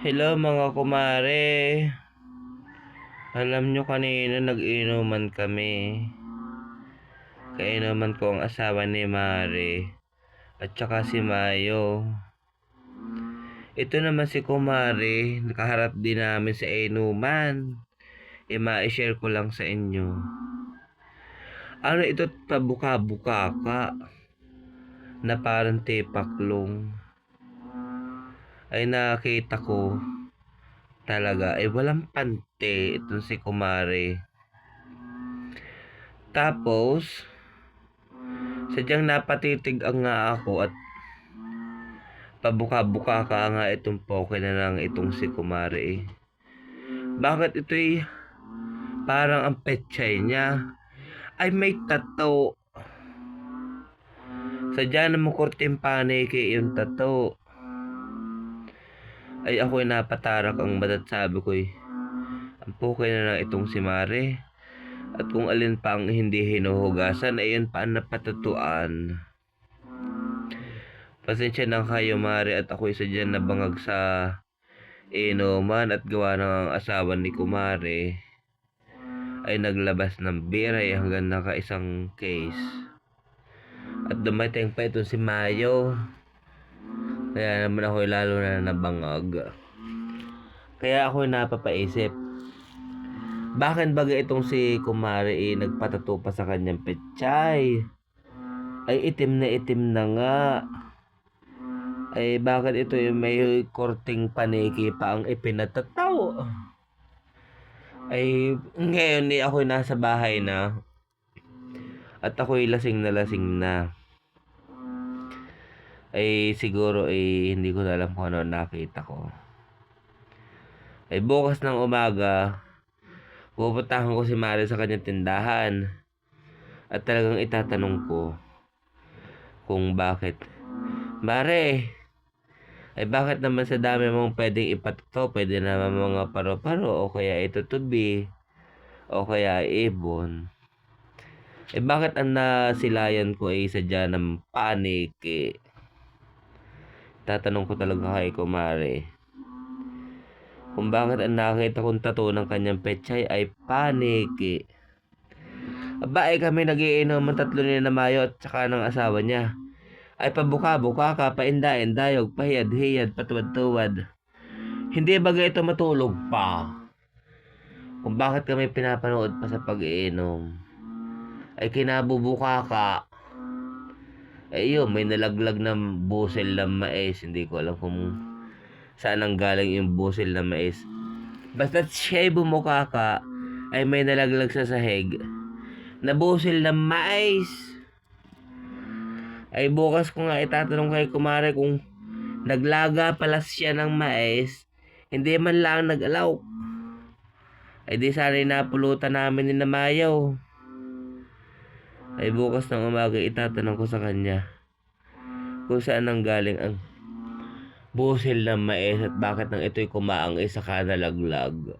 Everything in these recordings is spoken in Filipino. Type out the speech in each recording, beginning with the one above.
Hello mga kumare. Alam nyo kanina nag-inuman kami. Kainuman ko ang asawa ni Mare. At saka si Mayo. Ito naman si Kumare. Nakaharap din namin sa inuman. E ma-share ko lang sa inyo. Ano ito pabuka-buka ka? Na parang tepaklong ay nakita ko talaga ay walang pante itong si Kumare. Tapos, sadyang napatitig ang nga ako at pabuka-buka ka nga itong poke na lang itong si Kumare. Bakit ito'y parang ang pechay niya ay may tato. Sadya na mo kurting paniki yung tato ay ako'y napatarak ang badat sabi ko'y ang pukay na lang itong si Mare. At kung alin pa ang hindi hinuhugasan ay yun pa ang napatatuan pasensya na kayo Mare at ako'y sadyan nabangag sa inuman at gawa ng asawa ni Kumare ay naglabas ng biray hanggang naka isang case. At dumating pa itong si Mayo kaya naman ako lalo na nabangag. Kaya ako napapaisip. Bakit baga itong si Kumari eh, nagpatato pa sa kanyang pechay? Ay itim na itim na nga. Ay bakit ito yung may korting paniki pa ang ipinatataw? Ay ngayon ni eh, ako nasa bahay na. At ako'y lasing na lasing na ay siguro ay hindi ko na alam kung ano nakita ko. Ay bukas ng umaga, pupuntahan ko si Mare sa kanyang tindahan. At talagang itatanong ko kung bakit. Mare, ay bakit naman sa dami mong pwedeng ipatato, pwede naman mga paro-paro o kaya ito tubi o kaya ibon. Eh bakit ang nasilayan ko ay sadya ng panik eh? Tatanong ko talaga kay Kumare. Kung bakit ang nakita kong tato ng kanyang pechay ay paniki. Aba ay kami nagiinom ng tatlo ni na Mayo at saka ng asawa niya. Ay pabuka-buka ka, painda-indayog, pahiyad-hiyad, patuwad-tuwad. Hindi bagay ito matulog pa. Kung bakit kami pinapanood pa sa pag-iinom. Ay kinabubuka ka, eh yun, may nalaglag ng busel ng mais. Hindi ko alam kung saan ang galing yung busel ng mais. Basta siya bumukha ka, ay may nalaglag sa sahig na busel ng mais. Ay bukas ko nga itatanong kay kumare kung naglaga pala siya ng mais, hindi man lang nag-alaw. Ay di sana napulutan namin ni Namayaw ay bukas ng umaga itatanong ko sa kanya kung saan nang galing ang busil ng mais at bakit nang ito'y kumaang isa ka nalaglag.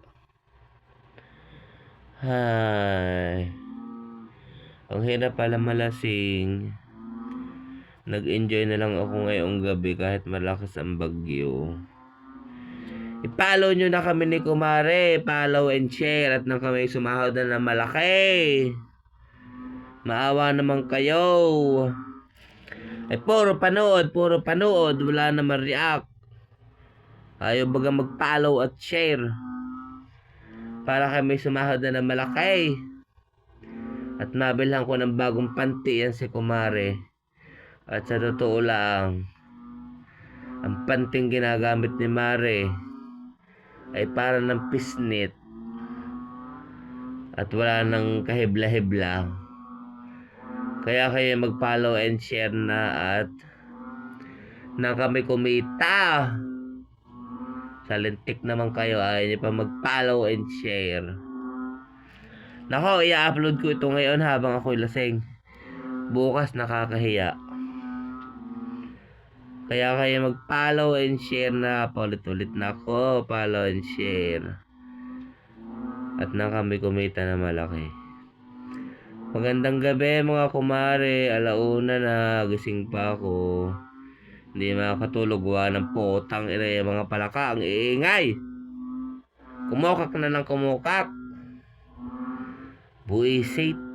Hay. Ang hirap pala malasing. Nag-enjoy na lang ako ngayong gabi kahit malakas ang bagyo. I-follow nyo na kami ni Kumare. Follow and share at nang kami sumahod na ng malaki. Maawa naman kayo. Ay puro panood, puro panood, wala naman react. Ayaw baga mag-follow at share. Para kami sumahod na ng malaki. At nabilhan ko ng bagong panty yan si Kumare. At sa totoo lang, ang panting ginagamit ni Mare ay para ng pisnit at wala nang kahibla-hibla. Kaya kayo mag-follow and share na at na kami kumita. Salintik naman kayo. Ayaw niyo pa mag-follow and share. Nako, i-upload ko ito ngayon habang ako'y lasing. Bukas nakakahiya. Kaya kayo mag-follow and share na. Paulit-ulit na ako. Follow and share. At na kami kumita na malaki. Magandang gabi mga kumare, alauna na, gising pa ako. Hindi makakatulog gawa ng potang ina mga palaka. Ang iingay. Kumukak na ng kumukak. Buisit.